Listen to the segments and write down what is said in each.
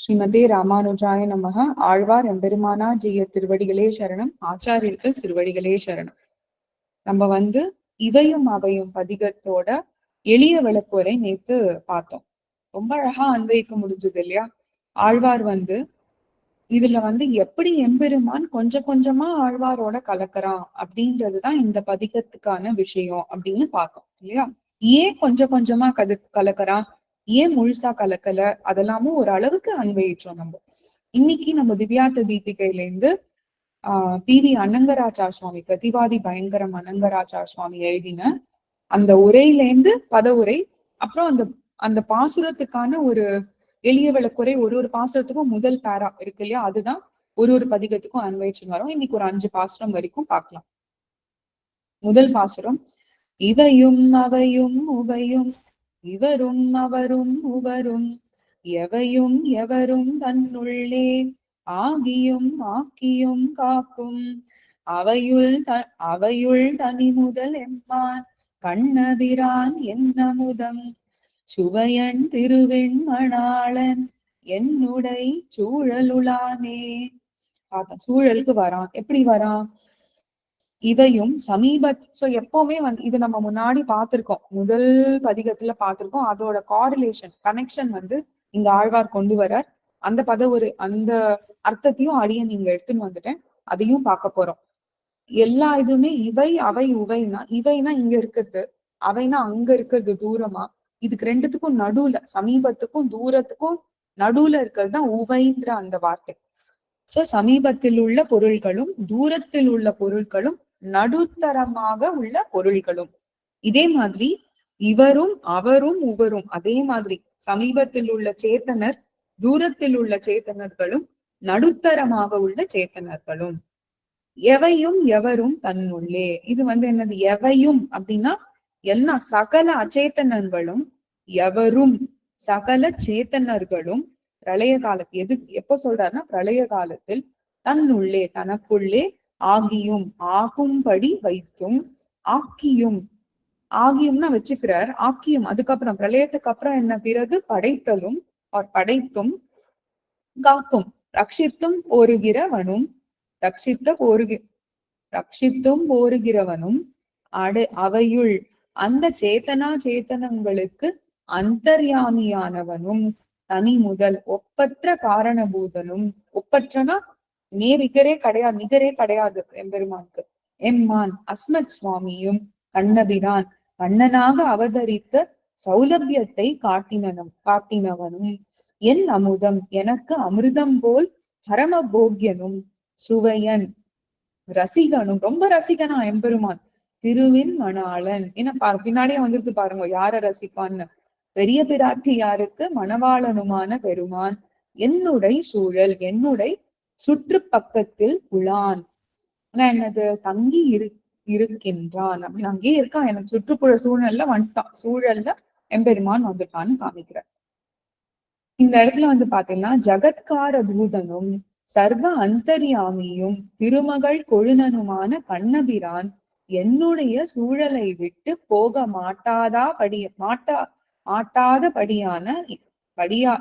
ஸ்ரீமதி ராமானுஜாய நமக ஆழ்வார் எம்பெருமானா ஜெய திருவடிகளே சரணம். ஆச்சாரியர்கள் திருவடிகளே சரணம். நம்ம வந்து இவையும் அவையும் பதிகத்தோட எளிய விளக்குவரை நேத்து பார்த்தோம். ரொம்ப அழகா அன்வைக்க முடிஞ்சது இல்லையா? ஆழ்வார் வந்து இதுல வந்து எப்படி எம்பெருமான் கொஞ்சம் கொஞ்சமா ஆழ்வாரோட கலக்கிறான் அப்படின்றதுதான் இந்த பதிகத்துக்கான விஷயம் அப்படின்னு பார்த்தோம் இல்லையா? ஏன் கொஞ்சம் கொஞ்சமா கது கலக்கறான்? ஏன் முழுசா கலக்கல? அதெல்லாமும் ஒரு அளவுக்கு அன்வயிற்றோம் நம்ம. இன்னைக்கு நம்ம திவ்யார்த்த தீபிகையில இருந்து ஆஹ் பி வி அனங்கராச்சா சுவாமி பிரதிவாதி பயங்கரம் அனங்கராஜா சுவாமி எழுதின அந்த உரையிலேருந்து பத உரை அப்புறம் அந்த அந்த பாசுரத்துக்கான ஒரு எளிய விளக்குறை ஒரு ஒரு பாசுரத்துக்கும் முதல் பேரா இருக்கு இல்லையா? அதுதான் ஒரு ஒரு பதிகத்துக்கும் அன்வயிச்சு வரும். இன்னைக்கு ஒரு அஞ்சு பாசுரம் வரைக்கும் பார்க்கலாம். முதல் பாசுரம் இவையும் அவையும் உவையும் இவரும் அவரும் உவரும் எவையும் எவரும் தன்னுள்ளே ஆகியும் ஆக்கியும் காக்கும். அவையுள் த அவையுள் தனி முதல் எம்மான் கண்ணபிரான் என்னமுதம். சுவையன் திருவெண்மணாளன் என்னுடை சூழலுளானே சூழலுக்கு வரான். எப்படி வரான்? இவையும் சமீபத் சோ எப்பவுமே வந்து இது நம்ம முன்னாடி பார்த்திருக்கோம். முதல் பதிகத்துல பார்த்திருக்கோம். அதோட காரிலேஷன் கனெக்ஷன் வந்து இங்க ஆழ்வார் கொண்டு வர அந்த பத ஒரு அந்த அர்த்தத்தையும் அடிய நீங்க எடுத்துன்னு வந்துட்டேன். அதையும் பார்க்க போறோம். எல்லா இதுவுமே இவை அவை உவைனா இவைனா இங்க இருக்கிறது அவைனா அங்க இருக்கிறது தூரமா? இதுக்கு ரெண்டுத்துக்கும் நடுவுல சமீபத்துக்கும் தூரத்துக்கும் நடுவுல இருக்கிறது தான் உவைன்ற அந்த வார்த்தை. சோ சமீபத்தில் உள்ள பொருள்களும் தூரத்தில் உள்ள பொருட்களும் நடுத்தரமாக உள்ள பொருள்களும். இதே மாதிரி இவரும் அவரும் உவரும் அதே மாதிரி சமீபத்தில் உள்ள சேத்தனர் தூரத்தில் உள்ள சேத்தனர்களும் நடுத்தரமாக உள்ள சேத்தனர்களும். எவையும் எவரும் தன்னுள்ளே. இது வந்து என்னது? எவையும் அப்படின்னா எல்லா சகல அச்சேத்தனர்களும் எவரும் சகல சேத்தனர்களும் பிரளய காலத்து எது எப்ப சொல்றாருன்னா பிரளய காலத்தில் தன்னுள்ளே தனக்குள்ளே ஆகியும் ஆகும்படி வைத்தும் ஆக்கியும். ஆகியும்னா வச்சுக்கிறார். ஆக்கியும். அதுக்கப்புறம் பிரளயத்துக்கு அப்புறம் என்ன? பிறகு படைத்தலும் படைத்தும் காக்கும். ரட்சித்தும் போருகிறவனும் ரட்சித்த போருகி ரட்சித்தும் போருகிறவனும் அடு அவையுள். அந்த சேத்தனா சேத்தனங்களுக்கு அந்தர்யாமியானவனும் தனி முதல் ஒப்பற்ற காரணபூதனும். ஒப்பற்றனா? நேரிகரே கிடையாது நிகரே கிடையாது எம்பெருமானுக்கு. எம்மான் அஸ்மத் சுவாமியும் கண்ணபிரான் கண்ணனாக அவதரித்த சௌலபியத்தை காட்டினனும் காட்டினவனும் என் அமுதம் எனக்கு அமிர்தம் போல் பரம போக்கியனும் சுவையன் ரசிகனும் ரொம்ப ரசிகனா எம்பெருமான் திருவின் மணாளன். என்ன பா பின்னாடியே வந்துருது பாருங்க யார ரசிப்பான்னு. பெரிய பிராட்டி யாருக்கு? மணவாளனுமான பெருமான். என்னுடைய சூழல் என்னுடைய சுற்று பக்கத்தில் உளான் ஆனா என்னது? தங்கி இரு இருக்கின்றான். அப்படின்னு அங்கேயே இருக்கான். எனக்கு சுற்றுப்புற சூழ்நிலை வந்துட்டான். சூழல்ல எம்பெருமான் வந்துட்டான்னு காமிக்கிறார். இந்த இடத்துல வந்து பாத்தீங்கன்னா ஜகத்கார பூதனும் சர்வ அந்தரியாமியும் திருமகள் கொழுனனுமான கண்ணபிரான் என்னுடைய சூழலை விட்டு போக மாட்டாதா படி மாட்டா மாட்டாத படியான படியா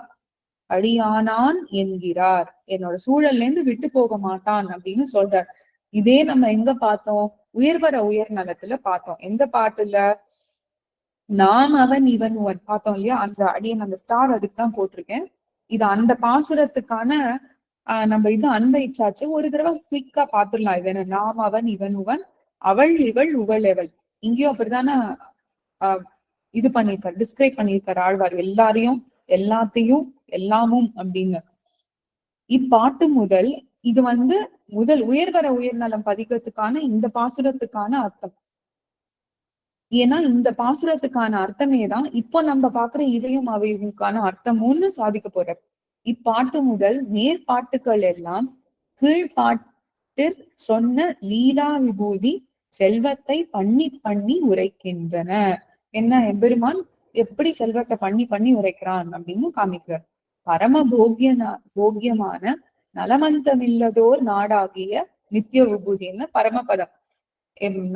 அடியானான் என்கிறார். என்னோட சூழல்ல இருந்து விட்டு போக மாட்டான் அப்படின்னு சொல்றார். இதே நம்ம எங்க பார்த்தோம்? உயர்வர உயர் நலத்துல பார்த்தோம். எந்த பாட்டுல? நாம் அவன் இவன் உவன் பார்த்தோம் இல்லையா? அந்த அடியன் அந்த ஸ்டார் அதுக்கு தான் போட்டிருக்கேன். இது அந்த பாசுரத்துக்கான ஆஹ் நம்ம இது அன்பயிச்சாச்சு ஒரு தடவை குயிக்கா பாத்துடலாம். இது என்ன? நாம் அவன் இவன் உவன். அவள் இவள் உவள் எவள். இங்கேயும் அப்படிதானே இது பண்ணியிருக்கார். டிஸ்கிரைப் பண்ணியிருக்காரு ஆழ்வார். எல்லாரையும் எல்லாத்தையும் எல்லாமும் அப்படின்னு இப்பாட்டு முதல் இது வந்து முதல் உயர்வர உயர்நலம் பதிகத்துக்கான இந்த பாசுரத்துக்கான அர்த்தம். ஏன்னா இந்த பாசுரத்துக்கான அர்த்தமே தான் இப்போ நம்ம பாக்குற இதையும் அவையும்கான அர்த்தமும்னு சாதிக்க போறார். இப்பாட்டு முதல் மேற்பாட்டுக்கள் எல்லாம் கீழ்பாட்டிற் சொன்ன லீலா விபூதி செல்வத்தை பண்ணி பண்ணி உரைக்கின்றன. என்ன எம்பெருமான் எப்படி செல்வத்தை பண்ணி பண்ணி உரைக்கிறான் அப்படின்னு காமிக்கிறார். பரம போக்கியனா போக்கியமான நலமந்தமில்லதோர் நாடாகிய நித்திய விபூதின்னு பரமபதம்.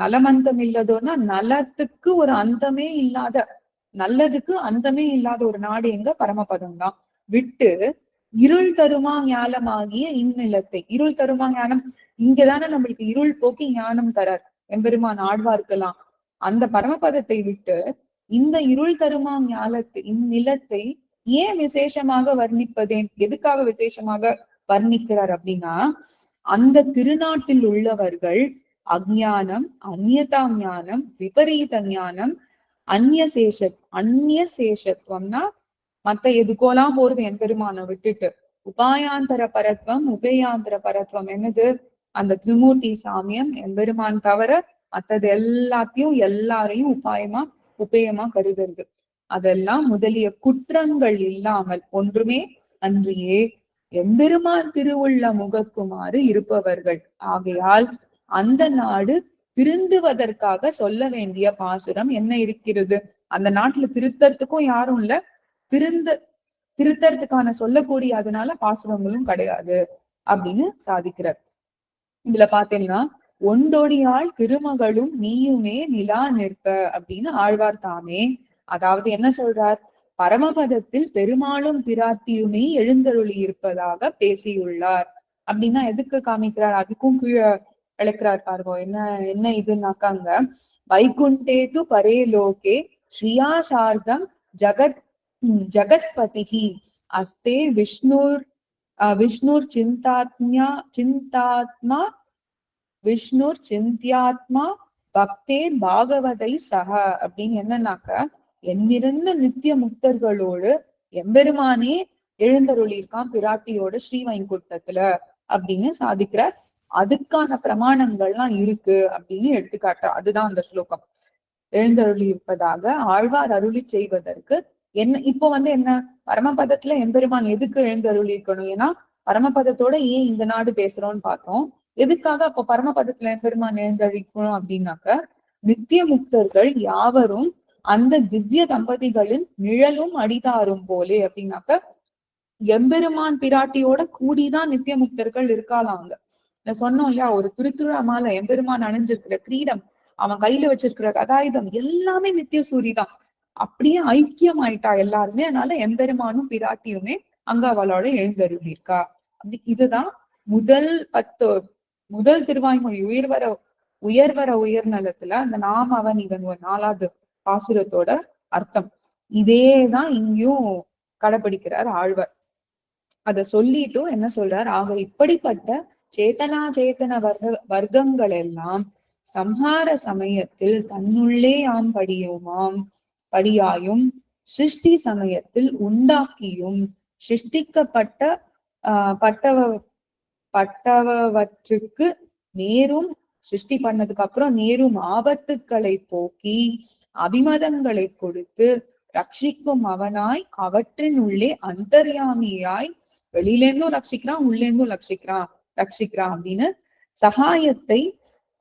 நலமந்தம் இல்லதோன்னா நலத்துக்கு ஒரு அந்தமே இல்லாத நல்லதுக்கு அந்தமே இல்லாத ஒரு நாடு எங்க பரமபதம் தான். விட்டு இருள் தருமா ஞானமாகிய இந்நிலத்தை. இருள் தருமா ஞானம்? இங்கதானே நம்மளுக்கு இருள் போக்கி ஞானம் தரார். எம்பெருமான் ஆழ்வார்க்கலாம் அந்த பரமபதத்தை விட்டு இந்த இருள் தருமா ஞானத்தை இந்நிலத்தை ஏன் விசேஷமாக வர்ணிப்பதேன்? எதுக்காக விசேஷமாக வர்ணிக்கிறார் அப்படின்னா அந்த திருநாட்டில் உள்ளவர்கள் அஜானம் அந்நியதா ஞானம் விபரீத ஞானம் அந்நிய சேஷ அந்நிய சேஷத்துவம்னா மத்த எதுக்கோலாம் போறது என் பெருமானை விட்டுட்டு. உபாயாந்தர பரத்வம் உபயாந்தர பரத்வம் என்னது? அந்த திரிமூர்த்தி சாமியம் எம்பெருமான் தவிர மத்தது எல்லாத்தையும் எல்லாரையும் உபாயமா உபயமா கருதுறது. அதெல்லாம் முதலிய குற்றங்கள் இல்லாமல் ஒன்றுமே அன்றியே எம்பெருமான் திருவுள்ள முகக்குமாறு இருப்பவர்கள். ஆகையால் அந்த நாடு திருந்துவதற்காக சொல்ல வேண்டிய பாசுரம் என்ன இருக்கிறது? அந்த நாட்டுல திருத்தறதுக்கும் யாரும் இல்ல. திருந்த திருத்தறதுக்கான சொல்லக்கூடிய அதனால பாசுரங்களும் கிடையாது அப்படின்னு சாதிக்கிறார். இதுல பாத்தீங்கன்னா ஒண்டொடியாள் திருமகளும் நீயுமே நிலா நிற்க அப்படின்னு ஆழ்வார் தாமே அதாவது என்ன சொல்றார்? பரமபதத்தில் பெருமாளும் பிராட்டியுமே எழுந்தருளி இருப்பதாக பேசியுள்ளார். அப்படின்னா எதுக்கு காமிக்கிறார்? அதுக்கும் கீழே விளக்குறார் பாருங்க. என்ன என்ன இதுனாக்காங்க வைகுண்டேது பரே லோகே ஸ்ரீயா சார்தம் ஜகத் ஜகத்பதிகி அஸ்தே விஷ்ணுர் விஷ்ணுர் சிந்தாத்மியா சிந்தாத்மா விஷ்ணுர் சிந்தியாத்மா பக்தே பாகவதை சக அப்படின்னு என்னன்னாக்க என்னிருந்த நித்திய முக்தர்களோடு எம்பெருமானே எழுந்தருளியிருக்கான் பிராட்டியோட ஸ்ரீவைங்குண்டத்துல அப்படின்னு சாதிக்கிறார். அதுக்கான பிரமாணங்கள்லாம் இருக்கு அப்படின்னு எடுத்துக்காட்டுற அதுதான் அந்த ஸ்லோகம். எழுந்தருளி இருப்பதாக ஆழ்வார் அருளி செய்வதற்கு என்ன இப்போ வந்து என்ன பரமபதத்துல எம்பெருமான் எதுக்கு எழுந்தருளி இருக்கணும் ஏன்னா பரமபதத்தோட ஏன் இந்த நாடு பேசுறோம்னு பார்த்தோம். எதுக்காக அப்போ பரமபதத்துல எம்பெருமான் எழுந்தழிக்கணும் அப்படின்னாக்க நித்திய முக்தர்கள் யாவரும் அந்த திவ்ய தம்பதிகளின் நிழலும் அடிதாரும் போலே அப்படின்னாக்க எம்பெருமான் பிராட்டியோட கூடிதான் நித்திய முக்தர்கள் இருக்காளாங்க. நான் சொன்னோம் இல்லையா ஒரு திருத்துழா மாலை எம்பெருமான் அணிஞ்சிருக்கிற கிரீடம் அவன் கையில வச்சிருக்கிற கதாயுதம் எல்லாமே நித்திய சூரிதான் அப்படியே ஐக்கியம் ஆயிட்டா எல்லாருமே அதனால எம்பெருமானும் பிராட்டியுமே அங்க அவளோட எழுந்தருளிருக்கா அப்படி இதுதான் முதல் பத்து முதல் திருவாய்மொழி உயர்வர உயர்வர உயர்நலத்துல அந்த நாம் அவன் இவன் ஒரு நாலாவது பாசுரத்தோட அர்த்தம். இதேதான் இங்கேயும் கடைபிடிக்கிறார் ஆழ்வர். அத சொல்லிட்டும் என்ன சொல்றார்? ஆக இப்படிப்பட்ட சேத்தனா சேத்தன வர்க்க வர்க்கங்கள் எல்லாம் சம்ஹார சமயத்தில் தன்னுள்ளே ஆம் படியுமாம் படியாயும் சிருஷ்டி சமயத்தில் உண்டாக்கியும் சிருஷ்டிக்கப்பட்ட ஆஹ் பட்டவ பட்டவற்றுக்கு நேரும் சிருஷ்டி பண்ணதுக்கு அப்புறம் நேரும் ஆபத்துக்களை போக்கி அபிமதங்களை கொடுத்து ரட்சிக்கும் அவனாய் அவற்றின் உள்ளே அந்தர்யாமியாய் வெளியிலேருந்தும் ரட்சிக்கிறான் உள்ளேருந்தும் ரட்சிக்கிறான் ரட்சிக்கிறான் அப்படின்னு சகாயத்தை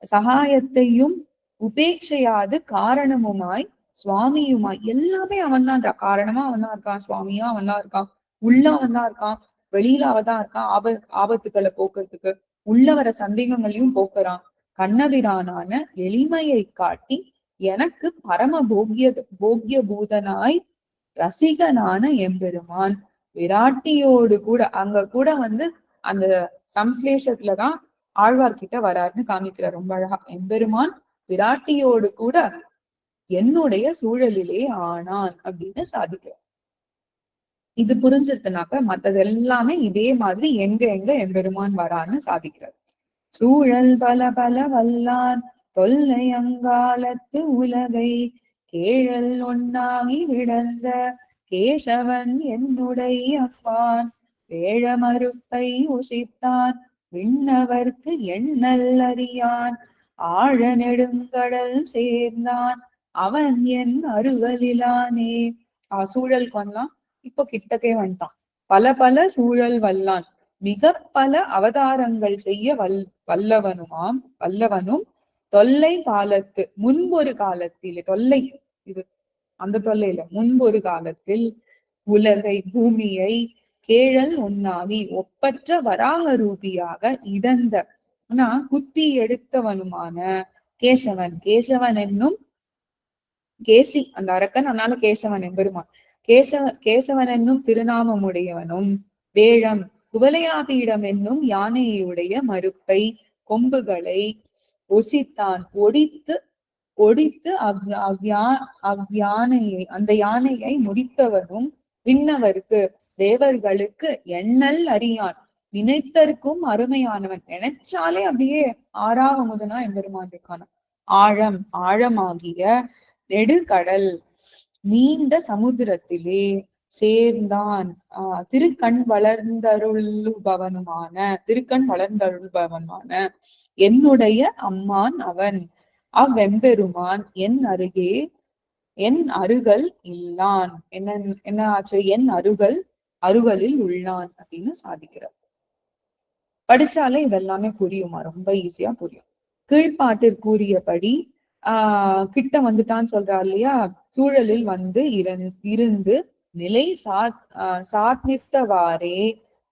சகாயத்தையும் உபேட்சையாது காரணமுமாய் சுவாமியுமாய் எல்லாமே அவன் தான் காரணமா அவன் தான் இருக்கான் சுவாமியா அவன் தான் இருக்கான் உள்ள அவன் தான் இருக்கான் வெளியில அவதான் இருக்கான் ஆப ஆபத்துக்களை போக்குறதுக்கு உள்ள வர சந்தேகங்களையும் போக்குறான். கண்ணபிரானான எளிமையை காட்டி எனக்கு பரம போக்கிய போக்கிய பூதனாய் ரசிகனான எம்பெருமான். விராட்டியோடு கூட அங்க கூட வந்து அந்த சம்ஸ்லேஷத்துலதான் ஆழ்வார்கிட்ட வராருன்னு காமிக்கிறார் ரொம்ப அழகா. எம்பெருமான் விராட்டியோடு கூட என்னுடைய சூழலிலே ஆனான் அப்படின்னு சாதிக்கிறார். இது புரிஞ்சிருத்துனாக்க மத்தது எல்லாமே இதே மாதிரி எங்க எங்க எம்பெருமான் வரான்னு சாதிக்கிறார். சூழல் பல பல வல்லான் தொல்லை அங்காலத்து உலகை கேழல் ஒன்னாகி விடந்த கேசவன் என்னுடைய அப்பான். வேழ மறுப்பை உசித்தான் விண்ணவர்க்கு எண்ணல் அறியான். ஆழ நெடுங்கடல் சேர்ந்தான் அவன் என் அருகலிலானே. ஆ சூழலுக்கு வந்தான் இப்போ கிட்டக்கே வந்துட்டான். பல பல சூழல் வல்லான். மிக பல அவதாரங்கள் செய்ய வல் வல்லவனுமாம் வல்லவனும் தொல்லை காலத்து முன்பொரு காலத்தில் தொல்லை இது அந்த தொல்லையில முன்பொரு காலத்தில் உலகை பூமியை கேழல் உண்ணாவி ஒப்பற்ற வராக ரூபியாக இடந்த ஆனா குத்தி எடுத்தவனுமான கேசவன். கேசவன் என்னும் கேசி அந்த அரக்கன் அதனால கேசவன் எம்பெருமான். கேசவ கேசவன் என்னும் திருநாமமுடையவனும் வேழம் குவலையாபியிடம் என்னும் யானையுடைய மறுப்பை கொம்புகளை ஒசித்தான் ஒடித்து ஒடித்து அவ் அவ்யா அவ்யானையை அந்த யானையை முடித்தவனும் விண்ணவருக்கு தேவர்களுக்கு எண்ணல் அறியான். நினைத்தற்கும் அருமையானவன். நினைச்சாலே அப்படியே ஆறாவமுதனா எம்பெருமான் இருக்கான ஆழம் ஆழமாகிய நெடுகடல் நீண்ட சமுத்திரத்திலே சேர்ந்தான். ஆஹ் திருக்கண் வளர்ந்தருள்பவனுமான திருக்கண் வளர்ந்தருள்பவனுமான என்னுடைய அம்மான் அவன். அவ்வெம்பெருமான் என் அருகே என் அருகல் இல்லான். என்ன என்ன ஆச்சு? என் அருகல் அருகலில் உள்ளான் அப்படின்னு சாதிக்கிறார். படிச்சாலே இதெல்லாமே புரியுமா? ரொம்ப ஈஸியா புரியும். கீழ்ப்பாட்டில் கூறியபடி ஆஹ் கிட்ட வந்துட்டான்னு சொல்றாரு இல்லையா? சூழலில் வந்து இருந்து நிலை சாத் சாத்னித்தவாறே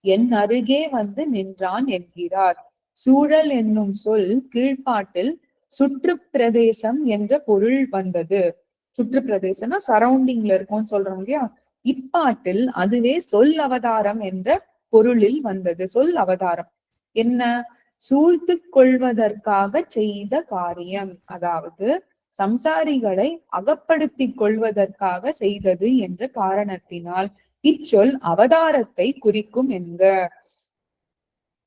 என் அருகே வந்து நின்றான் என்கிறார். சூழல் என்னும் சொல் கீழ்ப்பாட்டில் சுற்று பிரதேசம் என்ற பொருள் வந்தது. சுற்று பிரதேசம்னா சரௌண்டிங்ல இருக்கும்னு சொல்றோம் இல்லையா? இப்பாட்டில் அதுவே சொல் அவதாரம் என்ற பொருளில் வந்தது. சொல் அவதாரம். என்ன? சூழ்த்து கொள்வதற்காக செய்த காரியம். அதாவது சம்சாரிகளை அகப்படுத்தி கொள்வதற்காக செய்தது என்ற காரணத்தினால் இச்சொல் அவதாரத்தை குறிக்கும் என்க.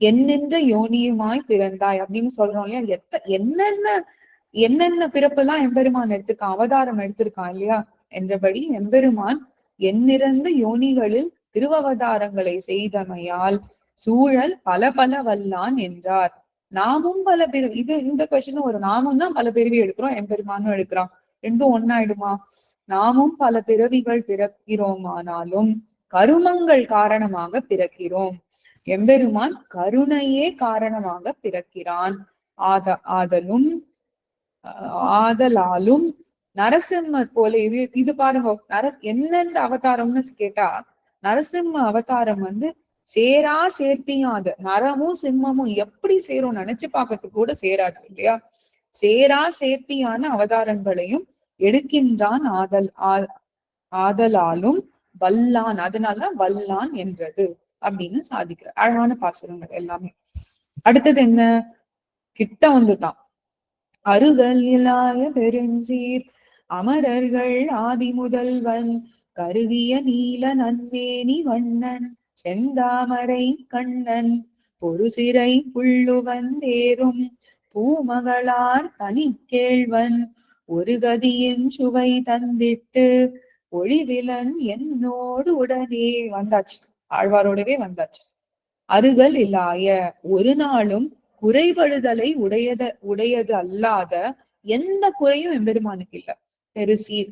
என்னென்ற யோனியுமாய் பிறந்தாய் அப்படின்னு சொல்றோம் இல்லையா? எத்த என்னென்ன என்னென்ன பிறப்பெல்லாம் எம்பெருமான் எடுத்திருக்கான் அவதாரம் எடுத்திருக்கான் இல்லையா? என்றபடி எம்பெருமான் எண்ணிறந்த யோனிகளில் திருவவதாரங்களை செய்தமையால் சூழல் பல பல வல்லான் என்றார். நாமும் பல பேர் இது இந்த கொஸ்டின் ஒரு நாமும் தான் பல பிறவி எடுக்கிறோம். எம்பெருமானும் எடுக்கிறோம் ரெண்டும் ஒன்னாயிடுமா நாமும் பல பிறவிகள் பிறக்கிறோமானாலும் கருமங்கள் காரணமாக பிறக்கிறோம். எம்பெருமான் கருணையே காரணமாக பிறக்கிறான். ஆத ஆதலும் ஆதலாலும் நரசிம்மர் போல இது இது பாருங்க நரஸ் எந்தெந்த அவதாரம்னு கேட்டா நரசிம்ம அவதாரம் வந்து சேரா சேர்த்தியாத நரமும் சிம்மமும் எப்படி சேரும் நினைச்சு பாக்குறதுக்கு கூட சேராது இல்லையா? சேரா சேர்த்தியான அவதாரங்களையும் எடுக்கின்றான் ஆதல் ஆதலாலும் வல்லான் அதனாலதான் வல்லான் என்றது அப்படின்னு சாதிக்கிறார் அழகான பாசுரங்கள் எல்லாமே. அடுத்தது என்ன? கிட்ட வந்துட்டான். அருகல் இல்லாய பெருஞ்சீர் அமரர்கள் ஆதி முதல்வன் கருதிய நீல நன்மேனி வண்ணன் செந்தாமரை கண்ணன் ஒரு சிறை புள்ளுவந்தேரும் பூமகளார் தனி கேள்வன் ஒரு கதியின் சுவை தந்திட்டு ஒளிவிலன் என்னோடு உடனே வந்தாச்சு. ஆழ்வாரோடவே வந்தாச்சு. அருகல் இல்லாய ஒரு நாளும் குறைபடுதலை உடையத உடையது அல்லாத எந்த குறையும் எம்பெருமானுக்கு இல்ல. பெருசீர்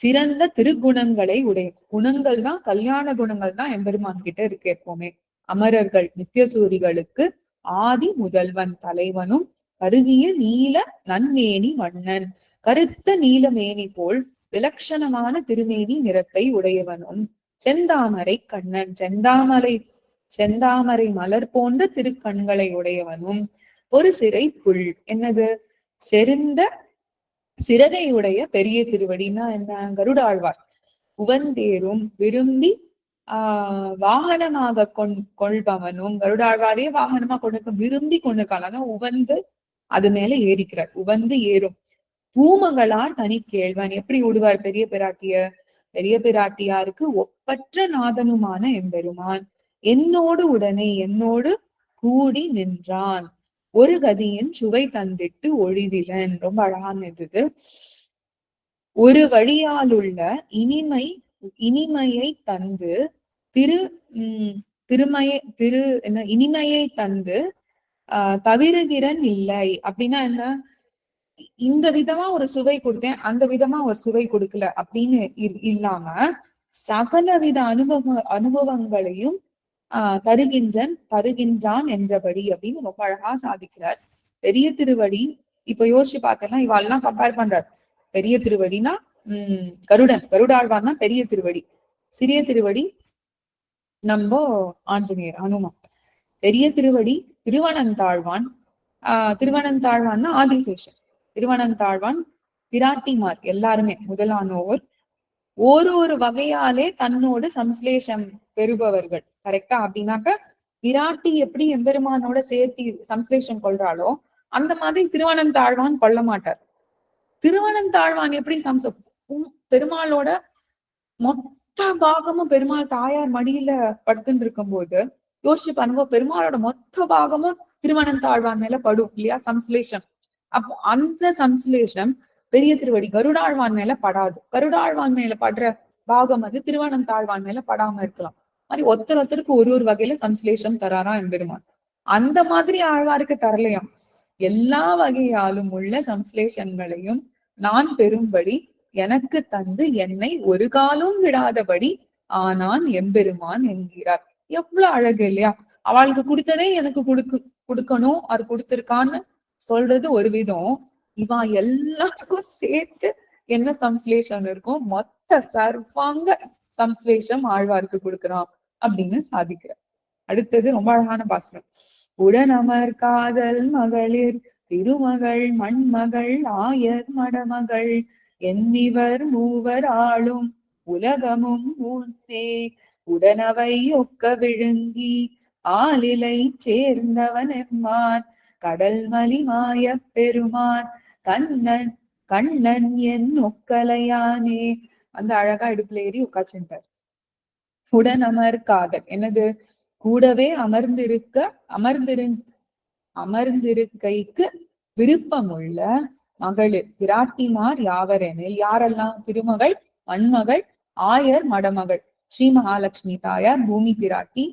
சிறந்த திருக்குணங்களை உடைய குணங்கள் தான் கல்யாண குணங்கள் தான் எம்பெருமான் கிட்ட இருக்கு எப்பவுமே. அமரர்கள் நித்தியசூரிகளுக்கு ஆதி முதல்வன் தலைவனும் கருகிய நீல நன்மேனி வண்ணன் கருத்த நீலமேனி போல் விலட்சணமான திருமேனி நிறத்தை உடையவனும் செந்தாமரை கண்ணன் செந்தாமரை செந்தாமரை மலர் போன்ற திருக்கண்களை உடையவனும். ஒரு சிறை புல் என்னது? செறிந்த சிறகையுடைய பெரிய திருவடினா என்ன? கருடாழ்வார். உவந்தேரும் விரும்பி ஆஹ் வாகனமாக கொண் கொள்பவனும் கருடாழ்வாரே வாகனமா கொண்டு விரும்பி கொண்டிருக்காங்க. உவந்து அது மேல ஏறிக்கிறார். உவந்து ஏறும். பூமகளார் தனி கேள்வன். எப்படி விடுவார் பெரிய பிராட்டிய? பெரிய பிராட்டியாருக்கு ஒப்பற்ற நாதனுமான எம்பெருமான். என்னோடு உடனே என்னோடு கூடி நின்றான். ஒரு கதியின் சுவை தந்திட்டு ஒழிதிலன். ரொம்ப அழகான இது. ஒரு வழியால் உள்ள இனிமை இனிமையை தந்து திரு உம் திருமையை திரு என்ன இனிமையை தந்து ஆஹ் தவிருகிறன் இல்லை. அப்படின்னா என்ன? இந்த விதமா ஒரு சுவை கொடுத்தேன் அந்த விதமா ஒரு சுவை கொடுக்கல அப்படின்னு இல்லாம சகலவித அனுபவ அனுபவங்களையும் ஆஹ் தருகின்றன் தருகின்றான் என்றபடி அப்படின்னு ரொம்ப அழகா சாதிக்கிறார். பெரிய திருவடி இப்ப யோசிச்சு பார்த்தேன்னா இவாள்லாம் கம்பேர் பண்றார். பெரிய திருவடினா உம் கருடன் கருடாழ்வான்னா பெரிய திருவடி. சிறிய திருவடி நம்ம ஆஞ்சநேயர் அனுமா பெரிய திருவடி திருவனந்தாழ்வான். ஆஹ் திருவனந்தாழ்வான்னா ஆதிசேஷன். திருவனந்தாழ்வான் பிராட்டிமார் எல்லாருமே முதலானோர். ஒரு ஒரு வகையாலே தன்னோடு சம்ஸ்லேஷம் பெறுபவர்கள். கரெக்டா அப்படின்னாக்க விராட்டி எப்படி எம்பெருமானோட சேர்த்தி சம்ஸ்லேஷன் கொள்றாளோ அந்த மாதிரி திருவனந்தாழ்வான் கொள்ள மாட்டார். திருவனந்தாழ்வான் எப்படி சம்ச உம் பெருமாளோட மொத்த பாகமும் பெருமாள் தாயார் மடியில படுத்துட்டு இருக்கும்போது யோசிச்சு பாருங்க பெருமாளோட மொத்த பாகமும் திருவனந்தாழ்வான் மேல படும் இல்லையா சம்ஸ்லேஷன் அப்போ அந்த சம்ஸ்லேஷன் பெரிய திருவடி கருடாழ்வான் மேல படாது. கருடாழ்வான் மேல படுற பாகம் வந்து திருவனந்தாழ்வான் மேல படாம இருக்கலாம். மாதிரி ஒருத்தர் ஒருத்தருக்கு ஒரு ஒரு வகையில சம்ஸ்லேஷம் தராரா எம்பெருமான். அந்த மாதிரி ஆழ்வாருக்கு தரலையாம். எல்லா வகையாலும் உள்ள சம்ஸ்லேஷங்களையும் நான் பெறும்படி எனக்கு தந்து என்னை ஒரு காலும் விடாதபடி ஆனான் எம்பெருமான் என்கிறார். எவ்வளவு அழகு இல்லையா? அவளுக்கு கொடுத்ததே எனக்கு கொடுக்கு கொடுக்கணும் அவர் கொடுத்திருக்கான்னு சொல்றது ஒரு விதம். இவா எல்லாருக்கும் சேர்த்து என்ன சம்ஸ்லேஷம் இருக்கும் மொத்த சர்வாங்க சம்ஸ்லேஷம் ஆழ்வாருக்கு கொடுக்குறான். அப்படின்னு சாதிக்கிறார் அடுத்தது ரொம்ப அழகான பாசனம் உடனமர் காதல் மகளிர் திருமகள் மண்மகள் ஆயர் மடமகள் என்னிவர் மூவர் ஆளும் உலகமும் முன்னே உடனவை ஒக்க விழுங்கி ஆளிலை சேர்ந்தவன் எம்மான் கடல் மலிமாய பெருமான் கண்ணன் கண்ணன் என் ஒக்கலையானே. அந்த அழகா இடுப்புல ஏறி உட்காச்சுட்டார் உடனமர் காதல் என்னது? கூடவே அமர்ந்திருக்க அமர்ந்திரு அமர்ந்திருக்கைக்கு விருப்பமுள்ள மகளிர் பிராட்டிமார் யாவரெனில் யாரெல்லாம் திருமகள் மண்மகள் ஆயர் மடமகள். ஸ்ரீ மகாலட்சுமி தாயார் பூமி பிராட்டி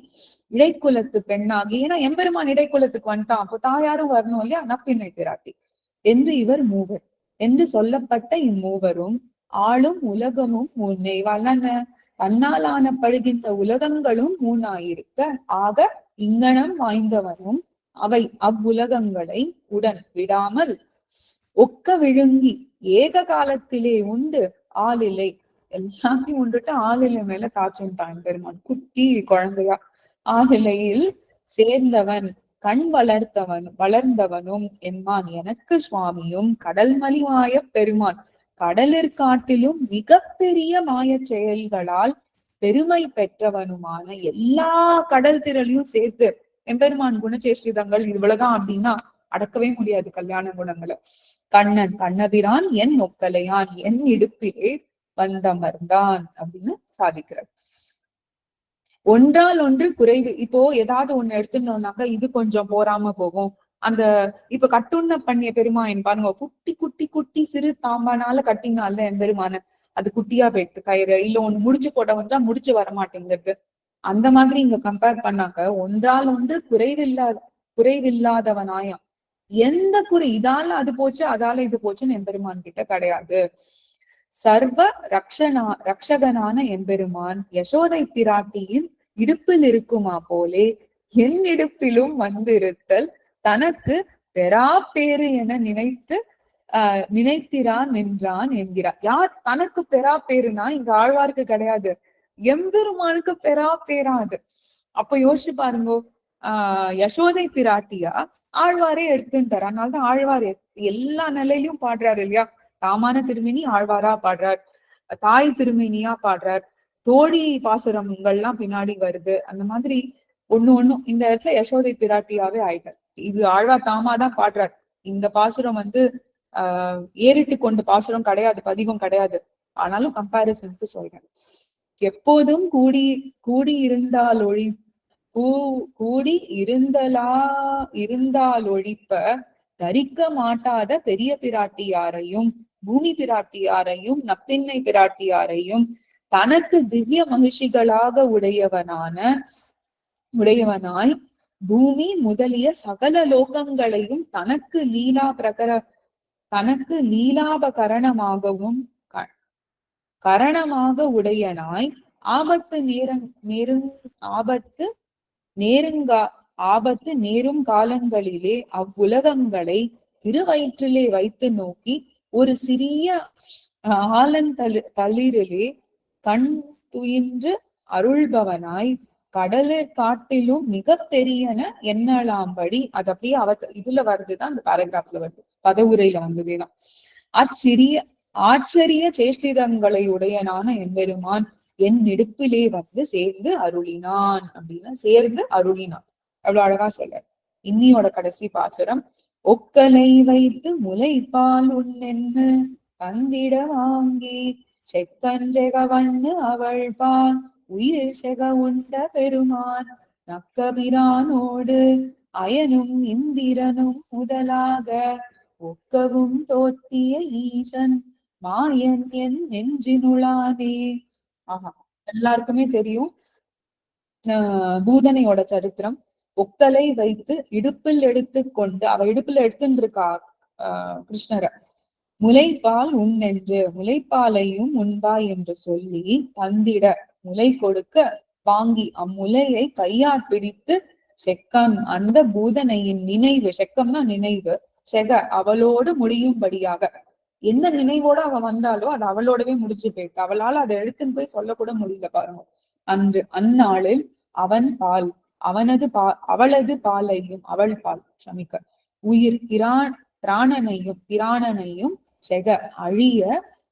இடைக்குலத்து பெண்ணாகி ஏன்னா எம்பெருமான் இடைக்குலத்துக்கு வந்துட்டான். அப்போ தாயாரும் வரணும் இல்லையா? நப்பின்னை பிராட்டி. என்று இவர் மூவர். என்று சொல்லப்பட்ட இம்மூவரும் ஆளும் உலகமும் முன்னே வல்லன தன்னால் ஆனப்படுகின்ற உலகங்களும் மூணாயிருக்க ஆக இங்கனம் வாய்ந்தவனும் அவை அவ்வுலகங்களை உடன் விடாமல் ஒக்க விழுங்கி ஏக காலத்திலே உண்டு ஆளிலை. எல்லாத்தையும் உண்டுட்டு ஆளிலை மேல காய்ச்சின்றான் பெருமான் குட்டி குழந்தையா. ஆளிலையில் சேர்ந்தவன் கண் வளர்த்தவன் வளர்ந்தவனும் என்மான் எனக்கு சுவாமியும். கடல் மலிவாய பெருமான். கடலிற்காட்டிலும் மிகப்பெரிய மாயச் செயல்களால் பெருமை பெற்றவனுமான எல்லா கடல் திரளையும் சேர்த்து எம்பெருமான் குணச்சேஷ்டிதங்கள் இவ்வளவுதான் அப்படின்னா அடக்கவே முடியாது கல்யாண குணங்களை. கண்ணன் கண்ணபிரான் என் ஒக்கலையான் என் இடுப்பிலே வந்தமர்ந்தான் அப்படின்னு சாதிக்கிறார். ஒன்றால் ஒன்று குறைவு. இப்போ ஏதாவது ஒண்ணு எடுத்துட்டோம்னாக்க இது கொஞ்சம் போராம போகும். அந்த இப்ப கட்டுண்ண பண்ணிய பெருமான் பாருங்க குட்டி குட்டி குட்டி சிறு தாம்பானால கட்டினால என் பெருமான. அது குட்டியா போயிடுது கயிறு. இல்ல ஒண்ணு முடிச்சு போட வந்தா முடிச்சு வர மாட்டேங்கிறது. அந்த மாதிரி இங்க கம்பேர் பண்ணாக்க ஒன்றால் ஒன்று குறைவில்லாத குறைவில்லாதவனாயம் எந்த குறை இதால அது போச்சு அதால இது போச்சுன்னு எம்பெருமான் கிட்ட கிடையாது. சர்வ ரக்ஷனா ரக்ஷகனான எம்பெருமான் யசோதை பிராட்டியின் இடுப்பில் இருக்குமா போலே என் இடுப்பிலும் வந்திருத்தல் தனக்கு பெறா பேரு என நினைத்து ஆஹ் நினைத்திரான் நின்றான் என்கிறார். யார் தனக்கு பெறா இங்க ஆழ்வாருக்கு கிடையாது. எம்பெருமானுக்கு பெறா பேரா அது. அப்ப யோசிச்சு பாருங்க ஆஹ் யசோதை பிராட்டியா ஆழ்வாரே எடுத்துட்டார். அதனாலதான் ஆழ்வார் எல்லா நிலையிலும் பாடுறாரு இல்லையா? தாமான திருமேனி ஆழ்வாரா பாடுறார். தாய் திருமேனியா பாடுறார். தோழி பாசுரங்கள்லாம் பின்னாடி வருது. அந்த மாதிரி ஒண்ணு ஒண்ணும் இந்த இடத்துல யசோதை பிராட்டியாவே ஆயிட்டார். இது ஆழ்வார் தாமாதான் பாடுறார். இந்த பாசுரம் வந்து ஆஹ் ஏறிட்டு கொண்டு பாசுரம் கிடையாது பதிகம் கிடையாது. ஆனாலும் கம்பாரிசனுக்கு சொல்றேன். எப்போதும் கூடி கூடி இருந்தால் ஒழி கூடி இருந்தலா இருந்தால் ஒழிப்ப தரிக்க மாட்டாத பெரிய பிராட்டியாரையும் பூமி பிராட்டியாரையும் நப்பின்னை பிராட்டியாரையும் தனக்கு திவ்ய மகிழ்ச்சிகளாக உடையவனான உடையவனாய் பூமி முதலிய சகல லோகங்களையும் தனக்கு லீலா பிரகர தனக்கு லீலாபகரணமாகவும் கரணமாக உடையனாய். ஆபத்து நேரங் நெருங் ஆபத்து நேருங்கா ஆபத்து நேரும் காலங்களிலே அவ்வுலகங்களை திருவயிற்றிலே வைத்து நோக்கி ஒரு சிறிய ஆலந்தளி தளிரிலே கண் துயின்று அருள்பவனாய். கடலில் காட்டிலும் மிக பெரியன என்னலாம்படி அது அப்படியே அவ இதுல வருதுதான் அந்த பேராகிராஃப்ல வருது. பதவுரையில வந்ததேதான். அச்சிறிய ஆச்சரிய சேஷ்டிதங்களை உடையனான எம்பெருமான் என் நெடுப்பிலே வந்து சேர்ந்து அருளினான் அப்படின்னா சேர்ந்து அருளினான். அவ்வளவு அழகா சொல்ற இன்னியோட கடைசி பாசுரம் ஒக்கலை வைத்து முளைப்பால் உண்ணென்னு தந்திட வாங்கி செக்கஞ்செகவண்ணு அவள் பால் உயிர் செக உண்ட பெருமான் நக்கபிரானோடு அயனும் இந்திரனும் முதலாக ஒக்கவும் தோத்திய ஈசன் மாயன் என் நெஞ்சினுளானே ஆஹா எல்லாருக்குமே தெரியும். ஆஹ் பூதனையோட சரித்திரம். ஒக்கலை வைத்து இடுப்பில் எடுத்து கொண்டு அவ இடுப்புல எடுத்துட்டு இருக்கா ஆஹ் கிருஷ்ணரை. முளைப்பால் உண்ணென்று முளைப்பாலையும் உண்பாய் என்று சொல்லி தந்திட முளை கொடுக்க வாங்கி அம்முலையை கையால் பிடித்து செக்கம் அந்த பூதனையின் நினைவு செக்கம்னா நினைவு செக அவளோடு முடியும்படியாக. எந்த நினைவோட அவ வந்தாலோ அது அவளோடவே முடிஞ்சு போயிருக்கு. அவளால அதை எடுத்துன்னு போய் சொல்லக்கூட முடியல பாருங்க. அன்று அந்நாளில் அவன் பால் அவனது பா அவளது பாலையும் அவள் பால் சமிக்க உயிர் பிரான் பிராணனையும் பிராணனையும் செக அழிய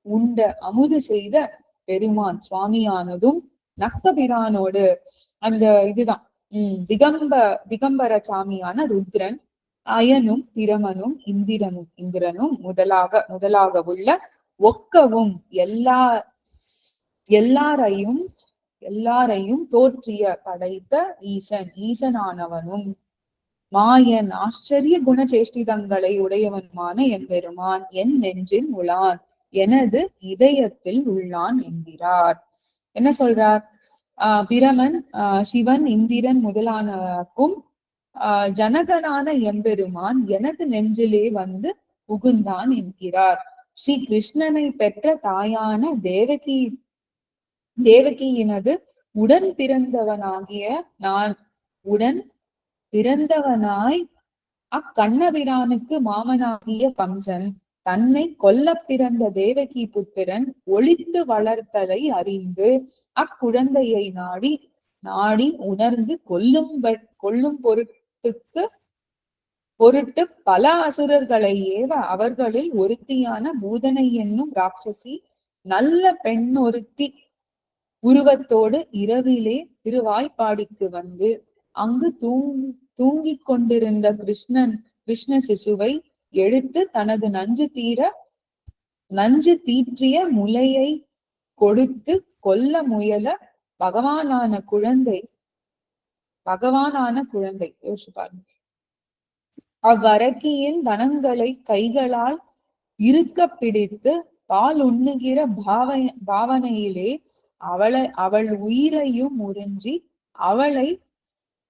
உண்ட அமுது செய்த பெருமான் சுவாமியானதும் நக்கபிரானோடு. அந்த இதுதான். உம் திகம்ப திகம்பர சாமியான ருத்ரன் அயனும் பிரமனும் இந்திரனும் இந்திரனும் முதலாக முதலாக உள்ள ஒக்கவும் எல்லா எல்லாரையும் எல்லாரையும் தோற்றிய படைத்த ஈசன் ஈசனானவனும். மாயன் ஆச்சரிய குணச்சேஷ்டிதங்களை உடையவனுமான என் பெருமான் என் நெஞ்சில் உளான் எனது இதயத்தில் உள்ளான் என்கிறார். என்ன சொல்றார்? ஆஹ் பிரமன் சிவன் இந்திரன் முதலானக்கும் ஆஹ் ஜனகனான எம்பெருமான் எனது நெஞ்சிலே வந்து புகுந்தான் என்கிறார். ஸ்ரீ கிருஷ்ணனை பெற்ற தாயான தேவகி தேவகியினது உடன் பிறந்தவனாகிய நான் உடன் பிறந்தவனாய் அக்கண்ணபிரானுக்கு மாமனாகிய கம்சன் தன்னை கொல்ல பிறந்த தேவகி புத்திரன் ஒழித்து வளர்த்ததை அறிந்து அக்குழந்தையை நாடி நாடி உணர்ந்து கொல்லும் கொல்லும் பொருட்டுக்கு பொருட்டு பல அசுரர்களை ஏவ அவர்களில் ஒருத்தியான பூதனை என்னும் ராட்சசி நல்ல பெண் ஒருத்தி உருவத்தோடு இரவிலே திருவாய்ப்பாடிக்கு வந்து அங்கு தூங் தூங்கிக் கொண்டிருந்த கிருஷ்ணன் கிருஷ்ண சிசுவை எடுத்து தனது நஞ்சு தீர நஞ்சு தீற்றிய முலையை கொடுத்து கொல்ல முயல பகவானான குழந்தை பகவானான குழந்தை. யோசிச்சு பாருங்க. அவ்வரக்கியின் தனங்களை கைகளால் இருக்க பிடித்து பால் உண்ணுகிற பாவ பாவனையிலே அவளை அவள் உயிரையும் உறிஞ்சி அவளை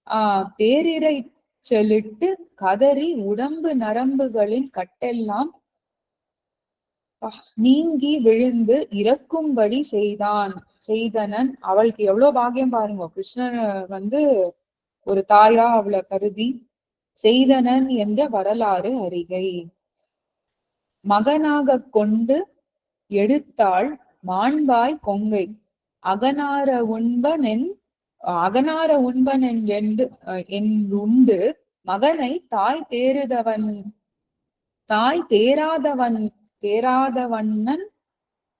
ஆஹ் பேரிரை செலிட்டு கதறி உடம்பு நரம்புகளின் கட்டெல்லாம் நீங்கி விழுந்து இறக்கும்படி செய்தான் செய்தனன். அவளுக்கு எவ்வளவு பாக்கியம் பாருங்க. கிருஷ்ணன் வந்து ஒரு தாயா அவளை கருதி செய்தனன் என்ற வரலாறு அறிகை. மகனாக கொண்டு எடுத்தாள் மாண்பாய் கொங்கை. அகனார உண்பனென் அகனார உண்பன் என்று மகனை தாய் தேறுதவன் தாய் தேராதவன் தேராதவண்ணன்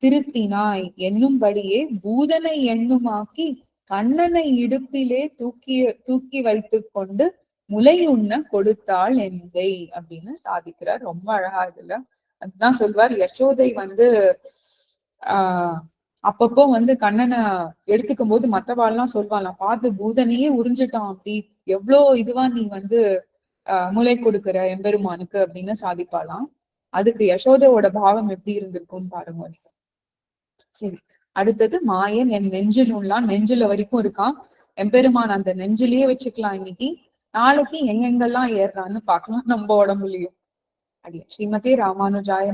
திருத்தினாய் என்னும்படியே பூதனை எண்ணுமாக்கி கண்ணனை இடுப்பிலே தூக்கி தூக்கி வைத்து கொண்டு முலை உண்ண கொடுத்தாள் என்கை அப்படின்னு சாதிக்கிறார். ரொம்ப அழகா இதுல அதுதான் சொல்வார். யசோதை வந்து ஆஹ் அப்பப்போ வந்து கண்ணனை எடுத்துக்கும் போது மத்தவாள்லாம் சொல்வாளாம் பார்த்து பூதனையே உறிஞ்சிட்டான் அப்படி. எவ்வளோ இதுவா நீ வந்து ஆஹ் முளை கொடுக்குற எம்பெருமானுக்கு? அப்படின்னு சாதிப்பாளாம். அதுக்கு யசோதையோட பாவம் எப்படி இருந்திருக்கும்னு பாருங்க. நீங்க சரி. அடுத்தது மாயன் என் நெஞ்சில் உள்ளான் நெஞ்சில வரைக்கும் இருக்கான். எம்பெருமான் அந்த நெஞ்சிலேயே வச்சுக்கலாம் இன்னைக்கு. நாளைக்கு எங்கெங்கெல்லாம் ஏறுறான்னு பார்க்கலாம். நம்ம உடம்புலயும். அப்படியே. ஸ்ரீமதி ராமானுஜாய